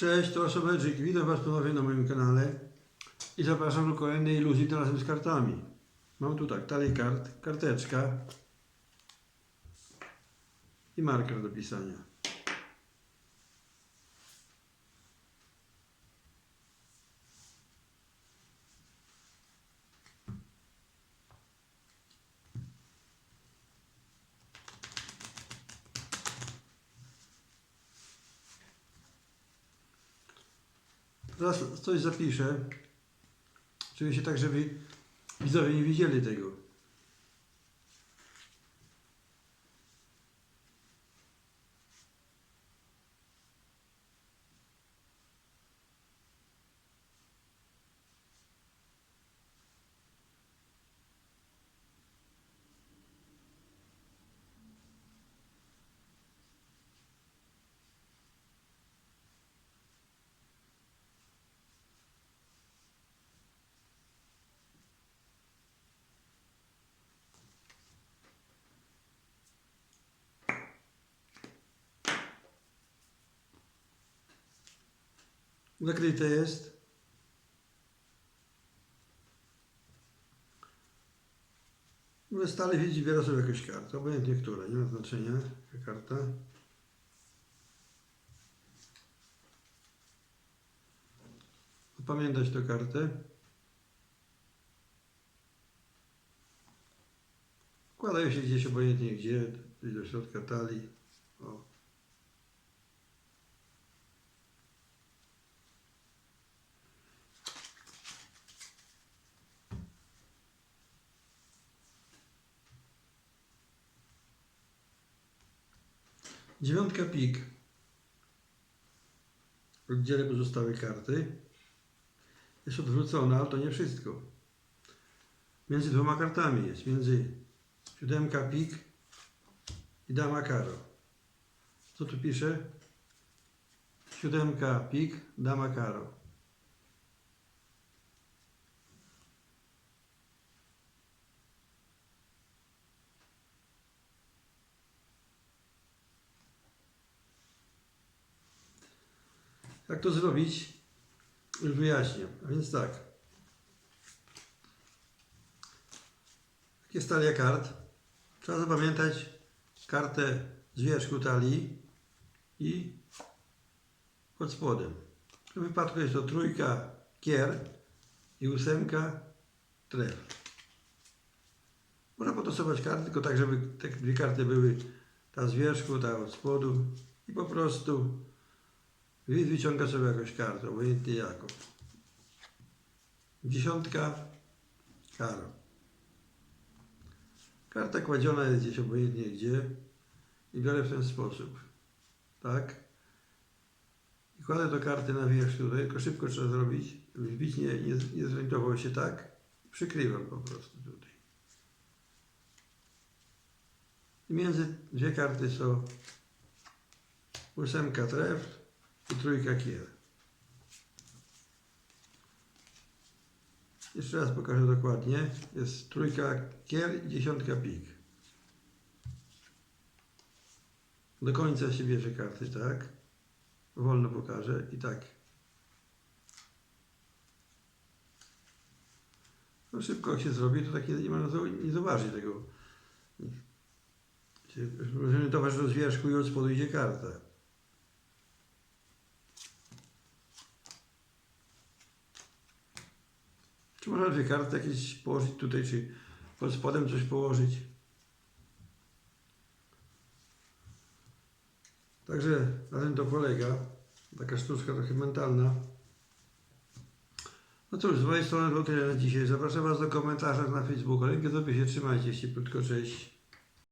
Cześć, to Osobedżyk. Witam Was ponownie na moim kanale i zapraszam do kolejnej iluzji, tym razem z kartami. Mam tu tak, talii kart, karteczka i marker do pisania. Teraz coś zapiszę. Oczywiście tak, żeby widzowie nie widzieli tego. Zakryte jest. Może stale widzi, biorę sobie jakąś kartę, obojętnie która, nie ma znaczenia, jaka karta. Pamiętać tę kartę. Wkładają się gdzieś obojętnie gdzie, do środka talii. O. Dziewiątka pik. Oddzielę pozostałe karty. Jest odwrócona, ale to nie wszystko. Między dwoma kartami jest. Między siódemka pik i dama karo. Co tu pisze? Siódemka pik, dama karo. Jak to zrobić? Już wyjaśnię. A więc tak. Takie talia kart. Trzeba zapamiętać kartę z wierzchu talii i pod spodem. W tym wypadku jest to trójka kier i ósemka tref. Można potosować karty, tylko tak, żeby te dwie karty były ta z wierzchu, ta od spodu i po prostu wyciąga sobie jakąś kartę, obojętnie jaką. Dziesiątka, karo. Karta kładziona jest gdzieś obojętnie gdzie i biorę w ten sposób. Tak? I kładę do karty na wierzch tutaj, tylko szybko trzeba zrobić, żeby wbić nie, nie, nie zorientował się tak. Przykrywam po prostu tutaj. I między dwie karty są ósemka tref, i trójka kier. Jeszcze raz pokażę dokładnie. Jest trójka kier i dziesiątka pik. Do końca się bierze karty, tak? Wolno pokażę i tak. No szybko jak się zrobi, to takie nie można nie zauważyć tego. Rozumiem, towarzysz z wierzchu i od spodu idzie karta. Czy można dwie karty jakieś położyć tutaj, czy pod spodem coś położyć? Także na tym to polega. Taka sztuczka trochę mentalna. No cóż, z mojej strony to tyle na dzisiaj. Zapraszam Was do komentarza na Facebooku. Linkę sobie się trzymajcie, cieplutko, cześć.